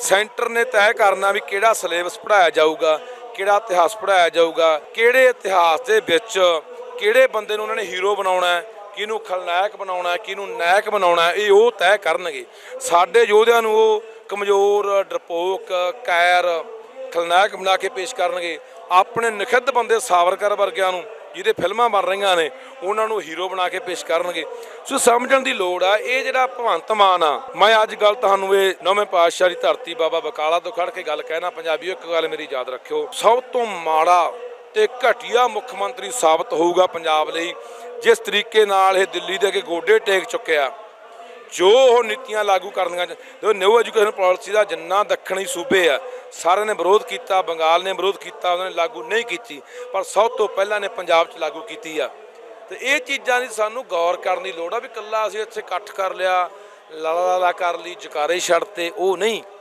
Centre ਨੇ ਤੈਅ ਕਰਨਾ ਵੀ ਕਿਹੜਾ ਸਿਲੇਬਸ ਪੜਾਇਆ ਜਾਊਗਾ, ਕਿਹੜਾ ਇਤਿਹਾਸ ਪੜਾਇਆ ਜਾਊਗਾ, ਕਿਹੜੇ ਇਤਿਹਾਸ ਦੇ ਵਿੱਚ ਕਿਹੜੇ ਬੰਦੇ ਨੂੰ ਉਹਨਾਂ ਨੇ ਹੀਰੋ ਬਣਾਉਣਾ ਹੈ, ਕਿਹਨੂੰ ਖਲਨਾਇਕ ਬਣਾਉਣਾ ਹੈ, ਕਿਹਨੂੰ ਨਾਇਕ ਬਣਾਉਣਾ ਹੈ, ਇਹ ਉਹ ਤੈਅ ਕਰਨਗੇ। ਸਾਡੇ ਯੋਧਿਆਂ ਨੂੰ ਉਹ ਕਮਜ਼ੋਰ, ਡਰਪੋਕ, ਕੈਰ, ਖਲਨਾਇਕ ਬਣਾ ਕੇ ਪੇਸ਼ ਕਰਨਗੇ। ਆਪਣੇ ਨਖਿੱਧ ਬੰਦੇ ਸਾਵਰਕਰ ਵਰਗਿਆਂ ਨੂੰ ਜਿਹਦੇ ਫਿਲਮਾਂ ਬਣ ਰਹੀਆਂ ਨੇ, ਉਹਨਾਂ ਨੂੰ ਹੀਰੋ ਬਣਾ ਕੇ ਪੇਸ਼ ਕਰਨਗੇ। ਸੋ ਸਮਝਣ ਦੀ ਲੋੜ ਆ, ਇਹ ਜਿਹੜਾ ਭਗਵੰਤ ਮਾਨ ਆ, ਮੈਂ ਅੱਜ ਗੱਲ ਤੁਹਾਨੂੰ ਇਹ ਨੌਵੇਂ ਪਾਤਸ਼ਾਹ ਦੀ ਧਰਤੀ ਬਾਬਾ ਬਕਾਲਾ ਤੋਂ ਖੜ ਕੇ ਗੱਲ ਕਹਿਣਾ ਪੰਜਾਬੀਓ, ਇੱਕ ਗੱਲ ਮੇਰੀ ਯਾਦ ਰੱਖਿਓ। ਸਭ ਤੋਂ ਮਾੜਾ ਤੇ ਘਟੀਆ ਮੁੱਖ ਮੰਤਰੀ ਸਾਬਤ ਹੋਊਗਾ ਪੰਜਾਬ ਲਈ, ਜਿਸ ਤਰੀਕੇ ਨਾਲ ਇਹ ਦਿੱਲੀ ਦੇ ਅੱਗੇ ਗੋਡੇ ਟੇਕ ਚੁੱਕਿਆ। ਜੋ ਉਹ ਨੀਤੀਆਂ ਲਾਗੂ ਕਰਨੀਆਂ ਜੋ ਨਿਊ ਐਜੂਕੇਸ਼ਨ ਪਾਲਿਸੀ ਦਾ ਜਿੰਨਾ ਦੱਖਣੀ ਸੂਬੇ ਆ, ਸਾਰਿਆਂ ਨੇ ਵਿਰੋਧ ਕੀਤਾ, ਬੰਗਾਲ ਨੇ ਵਿਰੋਧ ਕੀਤਾ, ਉਹਨਾਂ ਨੇ ਲਾਗੂ ਨਹੀਂ ਕੀਤੀ, ਪਰ ਸਭ ਤੋਂ ਪਹਿਲਾਂ ਨੇ ਪੰਜਾਬ 'ਚ ਲਾਗੂ ਕੀਤੀ ਆ। ਤੇ ਇਹ ਚੀਜ਼ਾਂ ਦੀ ਸਾਨੂੰ ਗੌਰ ਕਰਨ ਦੀ ਲੋੜ ਆ ਵੀ ਕੱਲਾ ਅਸੀਂ ਇੱਥੇ ਇਕੱਠ ਕਰ ਲਿਆ ਲਾ ਲਾ ਲਾ ਕਰ ਲਈ, ਜਕਾਰੇ ਛੱਡਤੇ, ਉਹ ਨਹੀਂ।